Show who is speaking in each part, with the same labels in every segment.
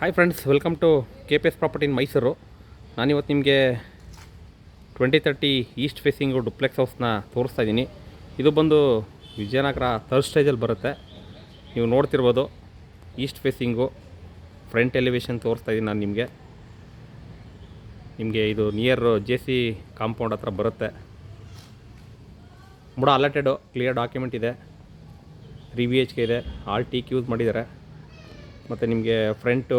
Speaker 1: Hi friends welcome to K P S property in Mysuru ನಾನಿವತ್ತು ನಿಮಗೆ twenty thirty east facing duplex ಹೌಸ್ನ ತೋರಿಸ್ತಾ ಇದ್ದೀನಿ. ಇದು ಬಂದು ವಿಜಯನಗರ ಥರ್ಡ್ ಸ್ಟೇಜಲ್ಲಿ ಬರುತ್ತೆ. ನೀವು ನೋಡ್ತಿರ್ಬೋದು ಈಸ್ಟ್ ಫೇಸಿಂಗು ಫ್ರಂಟ್ ಎಲಿವೇಶನ್ ತೋರಿಸ್ತಾ ಇದ್ದೀನಿ ನಾನು ನಿಮಗೆ. ನಿಮಗೆ ಇದು ನಿಯರ್ ಜೆ ಸಿ ಕಾಂಪೌಂಡ್ ಹತ್ರ ಬರುತ್ತೆ. ಬುಡ ಅಲರ್ಟೆಡು ಕ್ಲಿಯರ್ ಡಾಕ್ಯುಮೆಂಟ್ ಇದೆ. ರಿ ವಿ ಎಚ್ ಕೆ ಇದೆ. ಆಲ್ ಟಿ ಯೂಸ್ ಮಾಡಿದ್ದಾರೆ. ಮತ್ತು ನಿಮಗೆ ಫ್ರಂಟು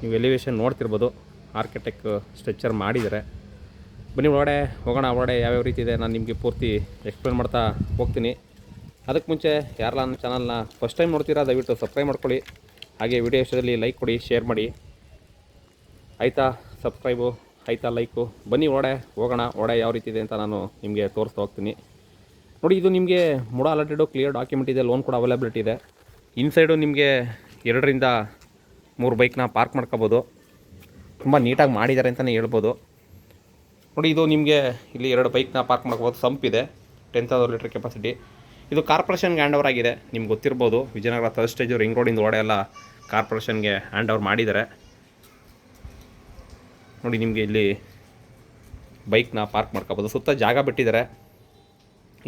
Speaker 1: ನೀವು ಎಲಿವೇಶನ್ ನೋಡ್ತಿರ್ಬೋದು. ಆರ್ಕಿಟೆಕ್ ಸ್ಟ್ರಕ್ಚರ್ ಮಾಡಿದರೆ ಬನ್ನಿ ಒಳಗಡೆ ಹೋಗೋಣ, ಒಳಗಡೆ ಯಾವ್ಯಾವ ರೀತಿ ಇದೆ ನಾನು ನಿಮಗೆ ಪೂರ್ತಿ ಎಕ್ಸ್ಪ್ಲೇನ್ ಮಾಡ್ತಾ ಹೋಗ್ತೀನಿ. ಅದಕ್ಕೆ ಮುಂಚೆ ಯಾರಲ್ಲ ನನ್ನ ಚಾನಲ್ನ ಫಸ್ಟ್ ಟೈಮ್ ನೋಡ್ತೀರಾ, ದಯವಿಟ್ಟು ಸಬ್ಸ್ಕ್ರೈಬ್ ಮಾಡ್ಕೊಳ್ಳಿ. ಹಾಗೆ ವಿಡಿಯೋ ಇಷ್ಟದಲ್ಲಿ ಲೈಕ್ ಕೊಡಿ ಶೇರ್ ಮಾಡಿ. ಆಯಿತಾ? ಸಬ್ಸ್ಕ್ರೈಬು ಆಯಿತಾ? ಲೈಕು ಬನ್ನಿ ಒಳಗಡೆ ಹೋಗೋಣ, ಒಳಗಡೆ ಯಾವ ರೀತಿ ಇದೆ ಅಂತ ನಾನು ನಿಮಗೆ ತೋರಿಸ್ತಾ ಹೋಗ್ತೀನಿ. ನೋಡಿ, ಇದು ನಿಮಗೆ ಮುಡ ಅಲರ್ಟೆಡು ಕ್ಲಿಯರ್ ಡಾಕ್ಯುಮೆಂಟ್ ಇದೆ ಲೋನ್ ಕೂಡ ಅವೈಲಬಿಲಿಟಿ ಇದೆ. ಇನ್ಸೈಡು ನಿಮಗೆ ಎರಡರಿಂದ ಮೂರು ಬೈಕ್ನ ಪಾರ್ಕ್ ಮಾಡ್ಕೋಬೋದು. ತುಂಬ ನೀಟಾಗಿ ಮಾಡಿದ್ದಾರೆ ಅಂತಲೇ ಹೇಳ್ಬೋದು. ನೋಡಿ, ಇದು ನಿಮಗೆ ಇಲ್ಲಿ ಎರಡು ಬೈಕ್ನ ಪಾರ್ಕ್ ಮಾಡ್ಕೋಬೋದು. ಸಂಪ್ ಇದೆ, ಟೆನ್ ತೌಸಂಡ್ ಲೀಟ್ರ್ ಕೆಪಾಸಿಟಿ ಇದು ಕಾರ್ಪೊರೇಷನ್ಗೆ ಹ್ಯಾಂಡ್ ಓವರ್ ಆಗಿದೆ. ನಿಮ್ಗೆ ಗೊತ್ತಿರ್ಬೋದು, ವಿಜಯನಗರ ಥರ್ಡ್ ಸ್ಟೇಜು ರಿಂಗ್ ರೋಡಿಂದ ಓಡೆ ಎಲ್ಲ ಕಾರ್ಪೊರೇಷನ್ಗೆ ಹ್ಯಾಂಡ್ ಓವರ್ ಮಾಡಿದ್ದಾರೆ. ನೋಡಿ, ನಿಮಗೆ ಇಲ್ಲಿ ಬೈಕ್ನ ಪಾರ್ಕ್ ಮಾಡ್ಕೋಬೋದು. ಸುತ್ತ ಜಾಗ ಬಿಟ್ಟಿದ್ದಾರೆ.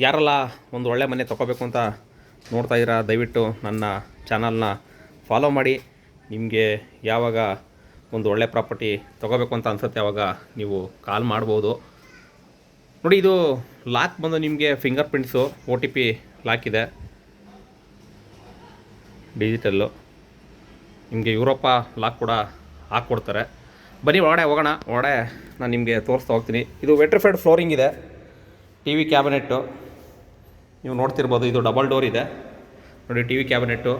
Speaker 1: ಯಾರೆಲ್ಲ ಒಂದು ಒಳ್ಳೆ ಮನೆ ತೊಗೋಬೇಕು ಅಂತ ನೋಡ್ತಾ ಇದ್ದೀರಾ, ದಯವಿಟ್ಟು ನನ್ನ ಚಾನಲ್ನ ಫಾಲೋ ಮಾಡಿ. ನಿಮಗೆ ಯಾವಾಗ ಒಂದು ಒಳ್ಳೆ ಪ್ರಾಪರ್ಟಿ ತೊಗೋಬೇಕು ಅಂತ ಅನ್ಸುತ್ತೆ ಆವಾಗ ನೀವು ಕಾಲ್ ಮಾಡ್ಬೋದು. ನೋಡಿ ಇದು ಲಾಕ್ ಬಂದು ನಿಮಗೆ finger prints O T P lock ಇದೆ. ಡಿಜಿಟಲ್ಲು ನಿಮಗೆ ಯುರೋಪ ಲಾಕ್ ಕೂಡ ಹಾಕ್ಕೊಡ್ತಾರೆ. ಬನ್ನಿ ಒಳಗಡೆ ಹೋಗೋಣ. ಒಳಗಡೆ ನಾನು ನಿಮಗೆ ತೋರಿಸ್ತಾ ಹೋಗ್ತೀನಿ. ಇದು ವೆಟ್ರಿಫೈಡ್ ಫ್ಲೋರಿಂಗ್ ಇದೆ. ಟಿ ವಿ ಕ್ಯಾಬಿನೆಟ್ಟು ನೀವು ನೋಡ್ತಿರ್ಬೋದು ಇದು ಡಬಲ್ ಡೋರ್ ಇದೆ. ನೋಡಿ ಟಿ ವಿ ಕ್ಯಾಬಿನೆಟ್ಟು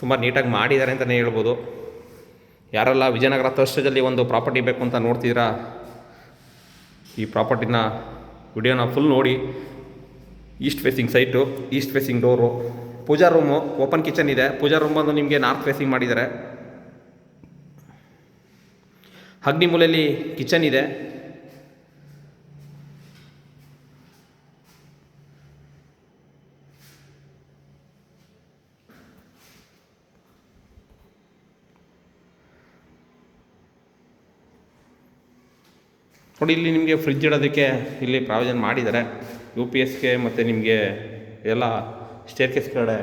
Speaker 1: ತುಂಬ ನೀಟಾಗಿ ಮಾಡಿದ್ದಾರೆ ಅಂತಲೇ ಹೇಳ್ಬೋದು. ಯಾರೆಲ್ಲ ವಿಜಯನಗರ ಥರ್ಸ್ಟೇಜಲ್ಲಿ ಒಂದು ಪ್ರಾಪರ್ಟಿ ಬೇಕು ಅಂತ ನೋಡ್ತಿದ್ದೀರಾ? ಈ ಪ್ರಾಪರ್ಟಿನ ವಿಡಿಯೋನ ಫುಲ್ ನೋಡಿ. East facing site east facing door pooja room open kitchen ಇದೆ. ಪೂಜಾ ರೂಮ್ ಬಂದು ನಿಮಗೆ ನಾರ್ತ್ ಫೇಸಿಂಗ್ ಮಾಡಿದ್ದಾರೆ. ಅಗ್ನಿ ಮೂಲೆಯಲ್ಲಿ ಕಿಚನ್ ಇದೆ. ನೋಡಿ, ಇಲ್ಲಿ ನಿಮಗೆ ಫ್ರಿಜ್ ಇಡೋದಕ್ಕೆ ಇಲ್ಲಿ ಪ್ರಾವಿಷನ್ ಮಾಡಿದ್ದಾರೆ. ಯು ಪಿ ಎಸ್ಗೆ ಮತ್ತು ನಿಮಗೆ ಎಲ್ಲ ಸ್ಟೇರ್ ಕೇಸ್ ಕಡೆ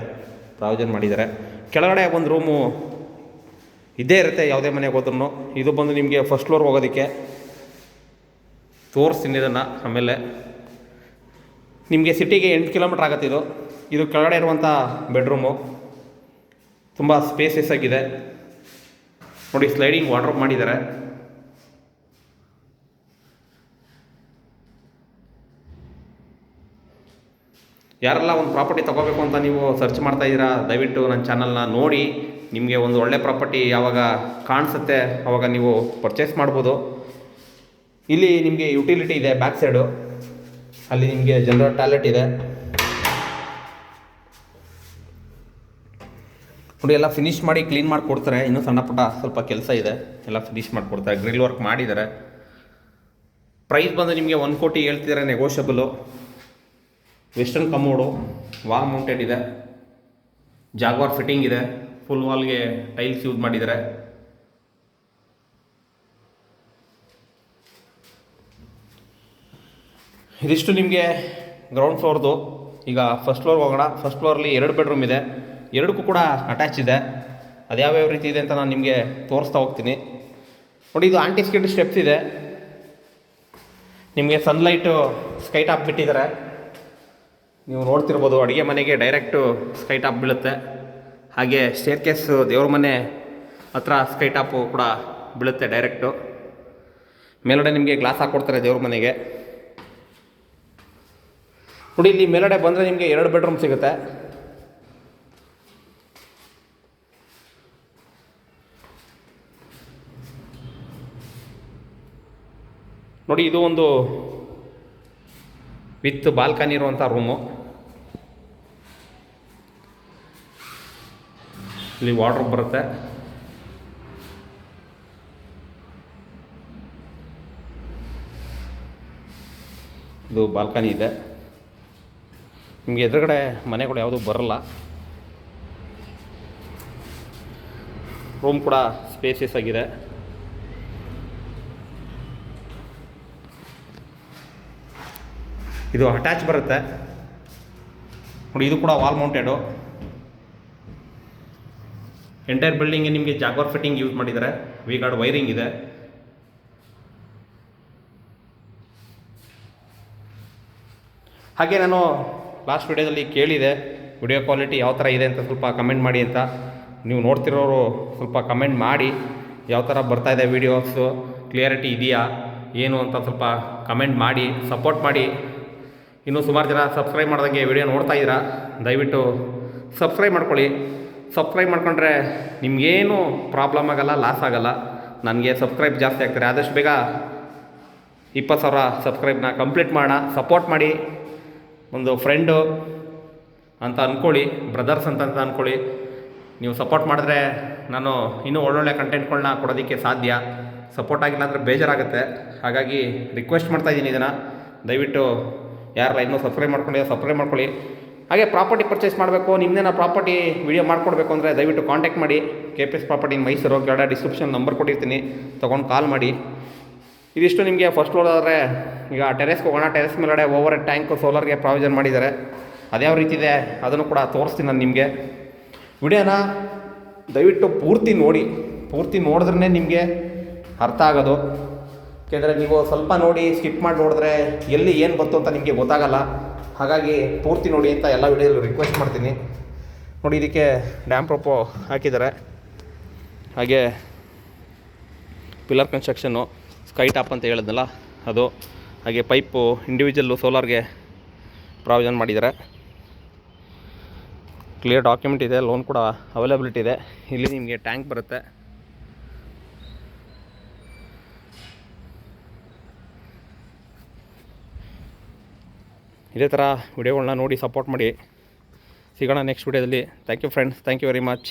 Speaker 1: ಪ್ರಾವಿಷನ್ ಮಾಡಿದ್ದಾರೆ. ಕೆಳಗಡೆ ಒಂದು ರೂಮು ಇದ್ದೇ ಇರುತ್ತೆ, ಯಾವುದೇ ಮನೆಗೆ ಹೋದ್ರೂ ಇದು ಬಂದು ನಿಮಗೆ ಫಸ್ಟ್ ಫ್ಲೋರ್ ಹೋಗೋದಕ್ಕೆ ತೋರಿಸ್ತೀನಿ ಇದನ್ನು ಆಮೇಲೆ. ನಿಮಗೆ ಸಿಟಿಗೆ ಎಂಟು ಕಿಲೋಮೀಟ್ರ್ ಆಗುತ್ತೆ ಇದು. ಇದು ಕೆಳಗಡೆ ಇರುವಂಥ ಬೆಡ್ರೂಮು ತುಂಬ ಸ್ಪೇಸಸ್ ಆಗಿದೆ. ನೋಡಿ ಸ್ಲೈಡಿಂಗ್ ವಾರ್ಡ್ರೋಬ್ ಮಾಡಿದ್ದಾರೆ. ಯಾರೆಲ್ಲ ಒಂದು ಪ್ರಾಪರ್ಟಿ ತೊಗೋಬೇಕು ಅಂತ ನೀವು ಸರ್ಚ್ ಮಾಡ್ತಾ ಇದ್ದೀರಾ, ದಯವಿಟ್ಟು ನನ್ನ ಚಾನಲ್ನ ನೋಡಿ. ನಿಮಗೆ ಒಂದು ಒಳ್ಳೆ ಪ್ರಾಪರ್ಟಿ ಯಾವಾಗ ಕಾಣಿಸುತ್ತೆ ಆವಾಗ ನೀವು ಪರ್ಚೇಸ್ ಮಾಡ್ಬೋದು. ಇಲ್ಲಿ ನಿಮಗೆ ಯುಟಿಲಿಟಿ ಇದೆ ಬ್ಯಾಕ್ ಸೈಡು ಅಲ್ಲಿ ನಿಮಗೆ ಜನರಲ್ ಟಾಯ್ಲೆಟ್ ಇದೆ. ನೋಡಿ, ಎಲ್ಲ ಫಿನಿಶ್ ಮಾಡಿ ಕ್ಲೀನ್ ಮಾಡಿ ಕೊಡ್ತಾರೆ. ಇನ್ನೂ ಸಣ್ಣ ಪುಟ್ಟ ಸ್ವಲ್ಪ ಕೆಲಸ ಇದೆ. ಎಲ್ಲ ಫಿನಿಶ್ ಮಾಡಿಕೊಡ್ತಾರೆ ಗ್ರಿಲ್ ವರ್ಕ್ ಮಾಡಿದ್ದಾರೆ. ಪ್ರೈಸ್ ಬಂದು ನಿಮಗೆ ಒಂದು ಕೋಟಿ ಹೇಳ್ತಿದ್ದಾರೆ negotiable western commode wall mounted ಇದೆ. ಜಾಗ್ವಾರ್ ಫಿಟ್ಟಿಂಗ್ ಇದೆ. ಫುಲ್ ವಾಲ್ಗೆ ಟೈಲ್ಸ್ ಯೂಸ್ ಮಾಡಿದ್ದಾರೆ. ಇದಿಷ್ಟು ನಿಮಗೆ ಗ್ರೌಂಡ್ ಫ್ಲೋರ್ದು ಈಗ ಫಸ್ಟ್ ಫ್ಲೋರ್ ಹೋಗೋಣ. ಫಸ್ಟ್ ಫ್ಲೋರಲ್ಲಿ ಎರಡು ಬೆಡ್ರೂಮ್ ಇದೆ. ಎರಡಕ್ಕೂ ಕೂಡ ಅಟ್ಯಾಚ್ ಇದೆ. ಅದು ಯಾವ್ಯಾವ ರೀತಿ ಇದೆ ಅಂತ ನಾನು ನಿಮಗೆ ತೋರಿಸ್ತಾ ಹೋಗ್ತೀನಿ. ನೋಡಿ, ಇದು ಆಂಟಿ ಸ್ಟೆಪ್ಸ್ ಇದೆ. ನಿಮಗೆ ಸನ್ಲೈಟು ಸ್ಕೈ ಟಾಪ್ ಬಿಟ್ಟಿದ್ದಾರೆ. ನೀವು ನೋಡ್ತಿರ್ಬೋದು, ಅಡುಗೆ ಮನೆಗೆ ಡೈರೆಕ್ಟು ಸ್ಕೈ ಟಾಪ್ ಬೀಳುತ್ತೆ. ಹಾಗೆ ಸ್ಟೇರ್ ಕೇಸು ದೇವ್ರ ಮನೆ ಹತ್ರ ಸ್ಕೈ ಟಾಪು ಕೂಡ ಬೀಳುತ್ತೆ ಡೈರೆಕ್ಟು ಮೇಲ್ಗಡೆ ನಿಮಗೆ ಗ್ಲಾಸ್ ಹಾಕ್ಕೊಡ್ತಾರೆ ದೇವ್ರ ಮನೆಗೆ. ನೋಡಿ, ಇಲ್ಲಿ ಮೇಲ್ಗಡೆ ಬಂದರೆ ನಿಮಗೆ ಎರಡು ಬೆಡ್ರೂಮ್ ಸಿಗುತ್ತೆ. ನೋಡಿ, ಇದು ಒಂದು ವಿತ್ ಬಾಲ್ಕನಿ ಇರುವಂಥ ರೂಮು ಇಲ್ಲಿ ವಾಟ್ರ್ ಬರುತ್ತೆ. ಇದು ಬಾಲ್ಕನಿ ಇದೆ. ನಿಮಗೆ ಎದುರುಗಡೆ ಮನೆಗಳು ಯಾವುದೂ ಬರಲ್ಲ. ರೂಮ್ ಕೂಡ ಸ್ಪೇಸಿಯಸ್ ಆಗಿದೆ. ಇದು ಅಟ್ಯಾಚ್ ಬರುತ್ತೆ. ನೋಡಿ, ಇದು ಕೂಡ ವಾಲ್ ಮೌಂಟೆಡು ಎಂಟೈರ್ ಬಿಲ್ಡಿಂಗ್ ನಿಮಗೆ ಜಾಗ್ವಾರ್ ಫಿಟ್ಟಿಂಗ್ ಯೂಸ್ ಮಾಡಿದ್ದಾರೆ ವಿ ಗಾರ್ಡ್ ವೈರಿಂಗ್ ಇದೆ. ಹಾಗೆ ನಾನು ಲಾಸ್ಟ್ ವಿಡಿಯೋದಲ್ಲಿ ಕೇಳಿದೆ ವಿಡಿಯೋ ಕ್ವಾಲಿಟಿ ಯಾವ ಥರ ಇದೆ ಅಂತ ಸ್ವಲ್ಪ ಕಮೆಂಟ್ ಮಾಡಿ ಅಂತ. ನೀವು ನೋಡ್ತಿರೋರು ಸ್ವಲ್ಪ ಕಮೆಂಟ್ ಮಾಡಿ, ಯಾವ ಥರ ಬರ್ತಾ ಇದೆ ವೀಡಿಯೋಸು ಕ್ಲಿಯರಿಟಿ ಇದೆಯಾ, ಏನು ಅಂತ ಸ್ವಲ್ಪ ಕಮೆಂಟ್ ಮಾಡಿ ಸಪೋರ್ಟ್ ಮಾಡಿ. ಇನ್ನೂ ಸುಮಾರು ಜನ ಸಬ್ಸ್ಕ್ರೈಬ್ ಮಾಡ್ದಂಗೆ ವಿಡಿಯೋ ನೋಡ್ತಾ ಇದ್ದೀರಾ, ದಯವಿಟ್ಟು ಸಬ್ಸ್ಕ್ರೈಬ್ ಮಾಡ್ಕೊಳ್ಳಿ. ಸಬ್ಸ್ಕ್ರೈಬ್ ಮಾಡ್ಕೊಂಡ್ರೆ ನಿಮಗೇನು ಪ್ರಾಬ್ಲಮ್ ಆಗಲ್ಲ ಲಾಸ್ ಆಗಲ್ಲ, ನನಗೆ ಸಬ್ಸ್ಕ್ರೈಬ್ ಜಾಸ್ತಿ ಆಗ್ತಾರೆ. ಆದಷ್ಟು ಬೇಗ ಇಪ್ಪತ್ತು ಸಾವಿರ ಸಬ್ಸ್ಕ್ರೈಬ್ನ ಕಂಪ್ಲೀಟ್ ಮಾಡೋಣ. ಸಪೋರ್ಟ್ ಮಾಡಿ. ಒಂದು ಫ್ರೆಂಡು ಅಂತ ಅಂದ್ಕೊಳ್ಳಿ ಬ್ರದರ್ಸ್ ಅಂತ ಅಂತ ಅಂದ್ಕೊಳ್ಳಿ ನೀವು ಸಪೋರ್ಟ್ ಮಾಡಿದ್ರೆ ನಾನು ಇನ್ನೂ ಒಳ್ಳೊಳ್ಳೆ ಕಂಟೆಂಟ್ಗಳನ್ನ ಕೊಡೋದಕ್ಕೆ ಸಾಧ್ಯ. ಸಪೋರ್ಟ್ ಆಗಿಲ್ಲ ಅಂದರೆ ಬೇಜಾರಾಗುತ್ತೆ. ಹಾಗಾಗಿ ರಿಕ್ವೆಸ್ಟ್ ಮಾಡ್ತಾ ಇದ್ದೀನಿ ಇದನ್ನು. ದಯವಿಟ್ಟು ಯಾರಲ್ಲ ಇನ್ನೂ ಸಬ್ಸ್ಕ್ರೈಬ್ ಮಾಡ್ಕೊಳ್ಳಿ ಸಬ್ಸ್ಕ್ರೈಬ್ ಮಾಡ್ಕೊಳ್ಳಿ. ಹಾಗೆ ಪ್ರಾಪರ್ಟಿ ಪರ್ಚೇಸ್ ಮಾಡಬೇಕು ನಿಮ್ಮದೇನ ಪ್ರಾಪರ್ಟಿ ವಿಡಿಯೋ ಮಾಡಿಕೊಡ್ಬೇಕು ಅಂದರೆ ದಯವಿಟ್ಟು ಕಾಂಟ್ಯಾಕ್ಟ್ ಮಾಡಿ. K P S property Mysuru ಕೆಳಗಡೆ ಡಿಸ್ಕ್ರಿಪ್ಷನ್ ನಂಬರ್ ಕೊಟ್ಟಿರ್ತೀನಿ. ತೊಗೊಂಡು ಕಾಲ್ ಮಾಡಿ. ಇದಿಷ್ಟು ನಿಮಗೆ ಫಸ್ಟ್ ಫ್ಲೋರ್ ಆದರೆ ಈಗ ಟೆರೆಸ್ಗೆ ಹೋಗೋಣ ಟೆರೆಸ್ ಮೇಲ್ಗಡೆ ಓವರ್ ಟ್ಯಾಂಕ್ ಸೋಲಾರ್ಗೆ ಪ್ರಾವಿಷನ್ ಮಾಡಿದ್ದಾರೆ. ಅದ್ಯಾವ ರೀತಿ ಇದೆ ಅದನ್ನು ಕೂಡ ತೋರಿಸ್ತೀನಿ ನಾನು ನಿಮಗೆ. ವಿಡಿಯೋನ ದಯವಿಟ್ಟು ಪೂರ್ತಿ ನೋಡಿ. ಪೂರ್ತಿ ನೋಡಿದ್ರೇ ನಿಮಗೆ ಅರ್ಥ ಆಗೋದು. ಯಾಕೆಂದರೆ ನೀವು ಸ್ವಲ್ಪ ನೋಡಿ ಸ್ಕಿಪ್ ಮಾಡಿ ನೋಡಿದ್ರೆ ಎಲ್ಲಿ ಏನು ಬಂತು ಅಂತ ನಿಮಗೆ ಗೊತ್ತಾಗಲ್ಲ. ಹಾಗಾಗಿ ಪೂರ್ತಿ ನೋಡಿ ಅಂತ ಎಲ್ಲ ವಿಡಿಯೋದಲ್ಲಿ ರಿಕ್ವೆಸ್ಟ್ ಮಾಡ್ತೀನಿ. ನೋಡಿ, ಇದಕ್ಕೆ ಡ್ಯಾಮ್ ಪ್ರೊಪೋ ಹಾಕಿದ್ದಾರೆ. ಹಾಗೆ ಪಿಲ್ಲರ್ ಕನ್ಸ್ಟ್ರಕ್ಷನ್ನು ಸ್ಕೈ ಟಾಪ್ ಅಂತ ಹೇಳಿದ್ನಲ್ಲ, ಅದು. ಹಾಗೆ ಪೈಪು ಇಂಡಿವಿಜುವಲ್ಲು ಸೋಲಾರ್ಗೆ ಪ್ರಾವಿಷನ್ ಮಾಡಿದ್ದಾರೆ. ಕ್ಲಿಯರ್ ಡಾಕ್ಯುಮೆಂಟ್ ಇದೆ ಲೋನ್ ಕೂಡ ಅವೈಲಬಿಲಿಟಿ ಇದೆ. ಇಲ್ಲಿ ನಿಮಗೆ ಟ್ಯಾಂಕ್ ಬರುತ್ತೆ. ಇದೇ ಥರ ವಿಡಿಯೋಗಳನ್ನ ನೋಡಿ ಸಪೋರ್ಟ್ ಮಾಡಿ. ಸಿಗೋಣ ನೆಕ್ಸ್ಟ್ ವಿಡಿಯೋದಲ್ಲಿ. Thank you friends thank you very much